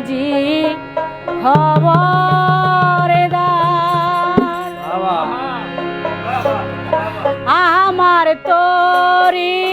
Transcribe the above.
মাঝি খবর আমার তোরি